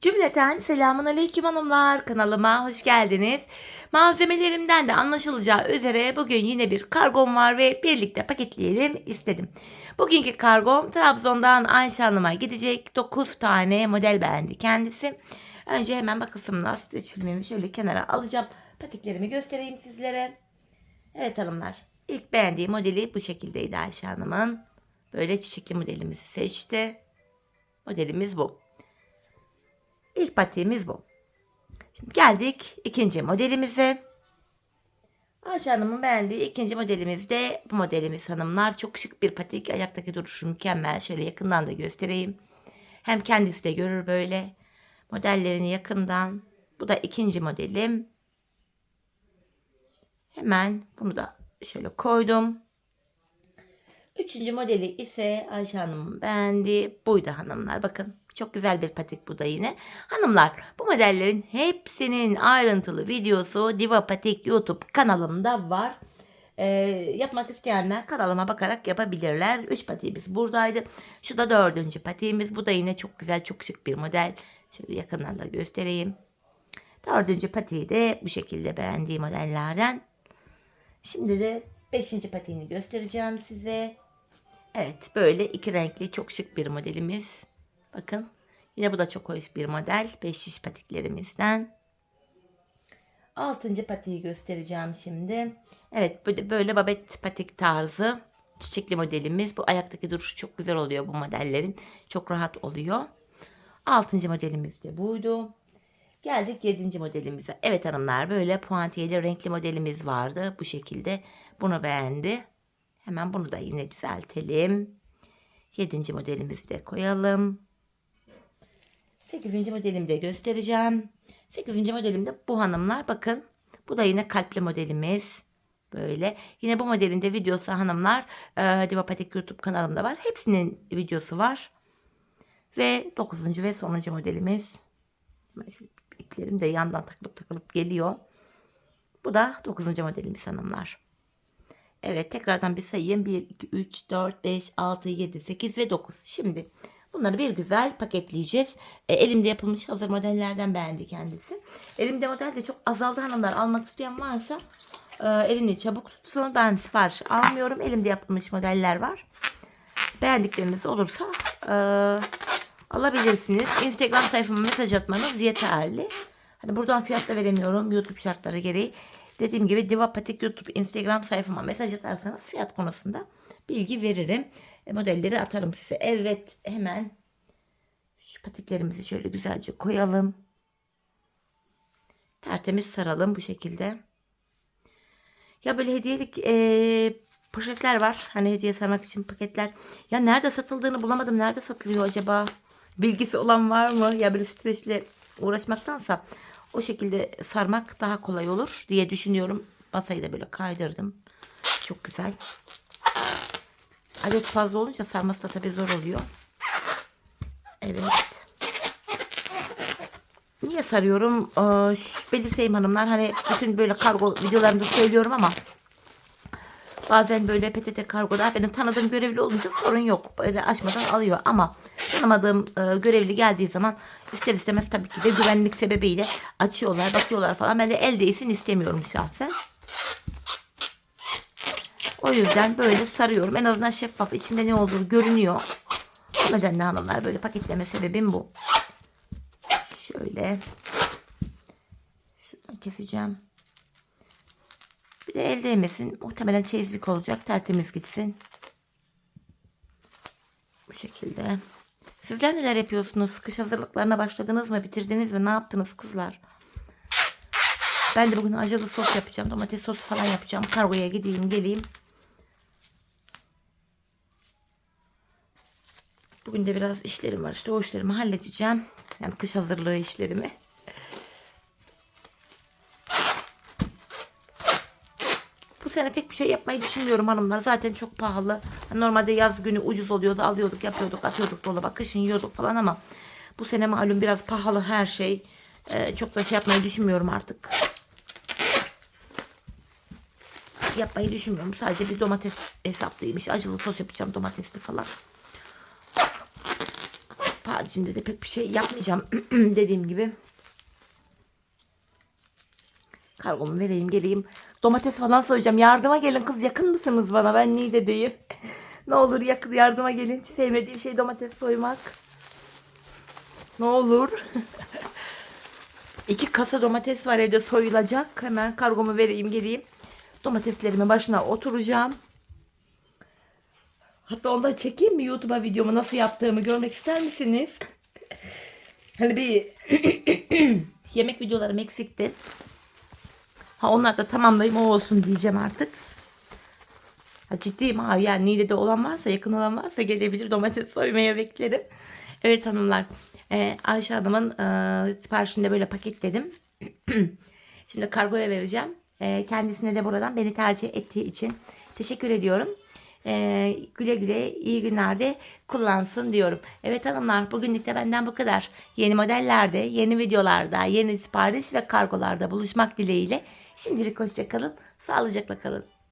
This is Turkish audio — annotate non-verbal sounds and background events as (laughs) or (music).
Cümleten selamun aleyküm hanımlar. Kanalıma hoş geldiniz. Malzemelerimden de anlaşılacağı üzere bugün yine bir kargom var ve birlikte paketleyelim istedim. Bugünkü kargom Trabzon'dan Ayşe Hanım'a gidecek. 9 tane model beğendi kendisi. Önce hemen bakısımla streçfilmimi şöyle kenara alacağım. Patiklerimi göstereyim sizlere. Evet hanımlar. İlk beğendiği modeli bu şekildeydi Ayşe Hanım'ın. Böyle çiçekli modelimizi seçti. Modelimiz bu. İlk patiğimiz bu. Şimdi geldik ikinci modelimize. Ayşe Hanım'ın beğendiği ikinci modelimiz de bu modelimiz hanımlar. Çok şık bir patik. Ayaktaki duruşu mükemmel. Şöyle yakından da göstereyim. Hem kendisi de görür böyle. Modellerini yakından. Bu da ikinci modelim. Hemen bunu da şöyle koydum. Üçüncü modeli ise Ayşe Hanım'ın beğendiği buydu hanımlar. Bakın çok güzel bir patik bu da yine. Hanımlar bu modellerin hepsinin ayrıntılı videosu Diva Patik YouTube kanalımda var. Ee, yapmak isteyenler kanalıma bakarak yapabilirler. Üç patiğimiz buradaydı. Şu da dördüncü patiğimiz. Bu da yine çok güzel çok şık bir model. Şöyle yakından da göstereyim. Dördüncü patiği de bu şekilde beğendiğim modellerden. Şimdi de beşinci patiğini göstereceğim size. Evet böyle iki renkli çok şık bir modelimiz. Bakın yine bu da çok hoş bir model. Beş şiş patiklerimizden. Altıncı patiği göstereceğim şimdi. Evet böyle, böyle babet patik tarzı çiçekli modelimiz. Bu ayaktaki duruşu çok güzel oluyor bu modellerin. Çok rahat oluyor. Altıncı modelimiz de buydu. Geldik yedinci modelimize. Evet hanımlar böyle puantiyeli renkli modelimiz vardı. Bu şekilde bunu beğendi. Hemen bunu da yine düzeltelim. Yedinci modelimizi de koyalım. Sekizinci modelimi de göstereceğim. Sekizinci modelimde bu hanımlar bakın. Bu da yine kalpli modelimiz. Böyle. Yine bu modelin de videosu hanımlar e, Diva Patik YouTube kanalımda var. Hepsinin videosu var. Ve dokuzuncu ve sonuncu modelimiz. İplerim de yandan takılıp takılıp geliyor. Bu da dokuzuncu modelimiz hanımlar. Evet tekrardan bir sayayım. 1, 2, 3, 4, 5, 6, 7, 8 ve 9. Şimdi bunları bir güzel paketleyeceğiz. E, elimde yapılmış hazır modellerden beğendi kendisi. Elimde model de çok azaldı hanımlar. Almak isteyen varsa e, elini çabuk tutsun. Ben sipariş almıyorum. Elimde yapılmış modeller var. Beğendikleriniz olursa e, alabilirsiniz. Instagram sayfama mesaj atmanız yeterli. Hani buradan fiyat da veremiyorum YouTube şartları gereği. Dediğim gibi Diva Patik YouTube Instagram sayfama mesaj atarsanız fiyat konusunda bilgi veririm. E, modelleri atarım size. Evet hemen şu patiklerimizi şöyle güzelce koyalım. Tertemiz saralım bu şekilde. Ya böyle hediyelik e, poşetler var. Hani hediye sarmak için paketler. Ya nerede satıldığını bulamadım. Nerede satılıyor acaba? Bilgisi olan var mı? Ya böyle streçle uğraşmaktansa o şekilde sarmak daha kolay olur diye düşünüyorum. Masayı da böyle kaydırdım. Çok güzel. Adet fazla olunca sarması da tabii zor oluyor. Evet. Niye sarıyorum? Ee, belirteyim hanımlar. Hani bütün böyle kargo videolarımda söylüyorum ama bazen böyle PTT kargoda benim tanıdığım görevli olunca sorun yok. Böyle açmadan alıyor ama tanımadığım e, görevli geldiği zaman ister istemez tabii ki de güvenlik sebebiyle açıyorlar, bakıyorlar falan. Ben de el değsin istemiyorum şahsen. O yüzden böyle sarıyorum. En azından şeffaf içinde ne olduğu görünüyor. O nedenle hanımlar böyle paketleme sebebim bu. Şöyle. Şuradan keseceğim. Bir de el değmesin. Muhtemelen çeyizlik olacak. Tertemiz gitsin. Bu şekilde. Sizler neler yapıyorsunuz? Kış hazırlıklarına başladınız mı? Bitirdiniz mi? Ne yaptınız kızlar? Ben de bugün acılı sos yapacağım. Domates sosu falan yapacağım. Kargoya gideyim geleyim. Bugün de biraz işlerim var. İşte o işlerimi halledeceğim. Yani kış hazırlığı işlerimi. Bu sene pek bir şey yapmayı düşünmüyorum hanımlar. Zaten çok pahalı. Normalde yaz günü ucuz oluyordu. Alıyorduk, yapıyorduk, atıyorduk dolaba. Kışın yiyorduk falan ama bu sene malum biraz pahalı her şey. Ee, çok da şey yapmayı düşünmüyorum artık. Yapmayı düşünmüyorum. Sadece bir domates hesaplıymış. Acılı sos yapacağım domatesli falan. haricinde de pek bir şey yapmayacağım (clears throat) dediğim gibi. Kargomu vereyim geleyim. Domates falan soyacağım. Yardıma gelin kız yakın mısınız bana? Ben Niğde'deyim. (laughs) ne olur yakın yardıma gelin. Sevmediğim şey domates soymak. Ne olur. (laughs) İki kasa domates var evde soyulacak. Hemen kargomu vereyim geleyim. Domateslerimin başına oturacağım. Hatta onu da çekeyim mi YouTube'a videomu nasıl yaptığımı görmek ister misiniz? (laughs) hani bir (clears throat) yemek videolarım eksikti. Ha onlar da tamamlayayım o olsun diyeceğim artık. Ha ciddiyim ha yani Niğde'de olan varsa yakın olan varsa gelebilir domates soymaya beklerim. Evet hanımlar e, Ayşe Hanım'ın e, siparişini böyle paketledim. (clears throat) Şimdi kargoya vereceğim. E, kendisine de buradan beni tercih ettiği için teşekkür ediyorum. E, güle güle iyi günlerde kullansın diyorum. Evet hanımlar bugünlük de benden bu kadar. Yeni modellerde, yeni videolarda, yeni sipariş ve kargolarda buluşmak dileğiyle. Şimdilik hoşçakalın. Sağlıcakla kalın.